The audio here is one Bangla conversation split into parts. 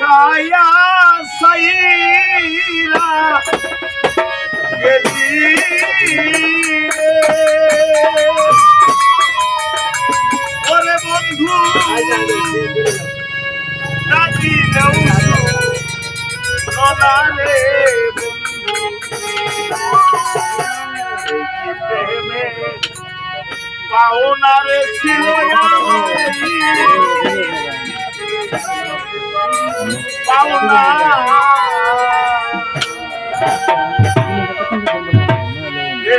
কায়া সাইরা গেলি ওরে বন্ধু নাকি রে বন্ধু। পাওনা রে ছিল Let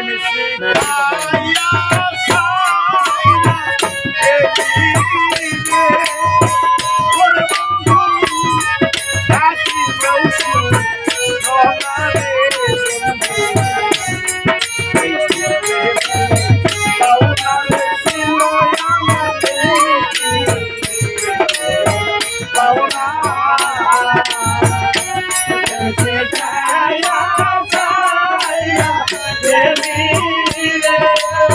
me see. Yeah.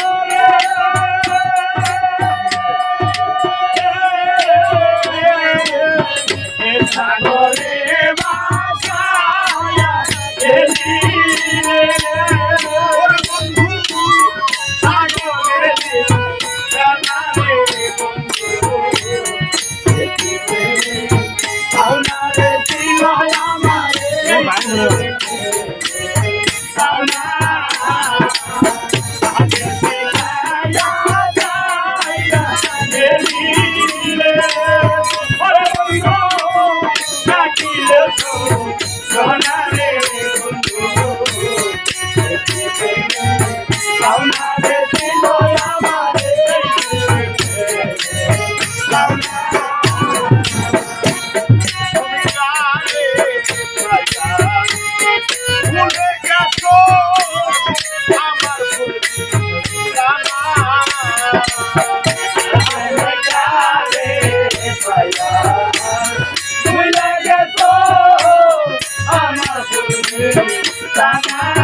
দাদা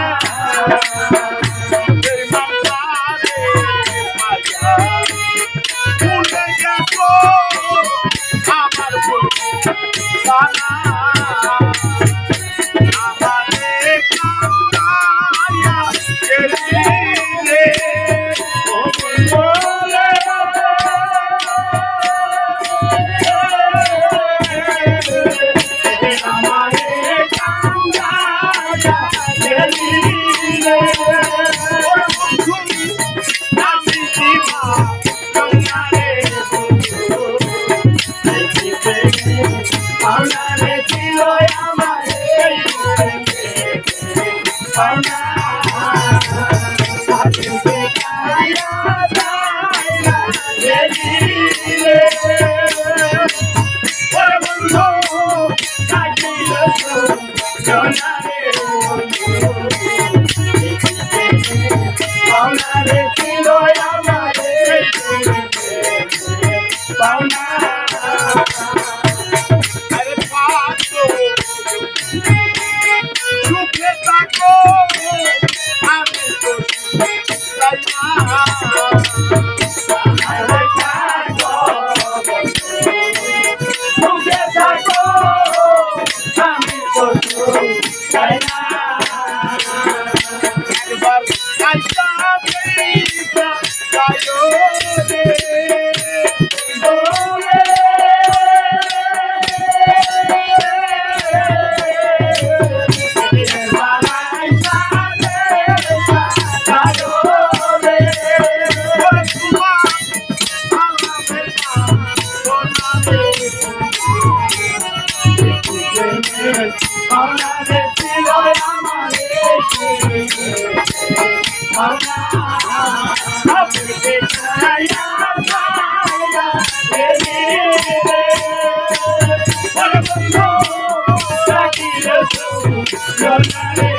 ডাকিলে জোনারে